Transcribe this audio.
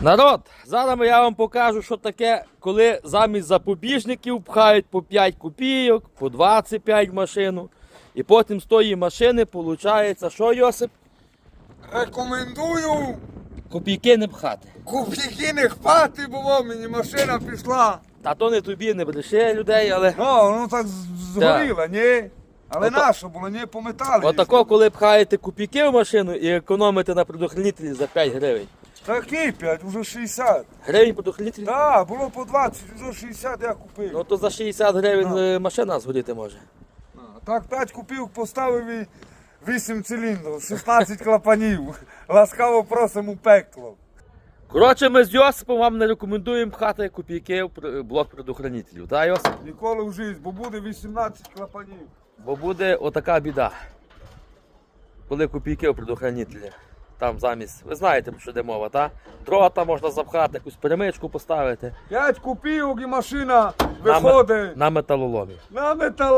Народ, зараз я вам покажу, що таке, коли замість запобіжників пхають по 5 копійок, по 25 в машину. І потім з тої машини виходить, що Йосип? Рекомендую Копійки не пхати. копійки не хпати, бо мені машина пішла. Та то не тобі, не бреши людей, але. Ну, ну так з- згоріла, ні? Але нащо було, ні, по металу. Отако, коли пхаєте копійки в машину і економите на предохранителі за 5 гривень. Такі 5, вже 60. Гривень предохранителі? Так, було по 20, вже 60 я купив. Ну то за 60 гривень е, машина згоріти може. Так 5 купив, поставив і 8 циліндрів, 16 клапанів. Ласкаво просимо пекло. Коротше, ми з Йосипом вам не рекомендуємо пхати копійки в пр- блок предохранителів. Так, Йосип? Ніколи в житті, бо буде 18 клапанів. Бо буде отака біда. Коли копійки у предохранителі. Там замість, ви знаєте, що йде мова, та? Дрота можна запхати, якусь перемичку поставити 5 купівок і машина на, виходить на металоломі. на метал.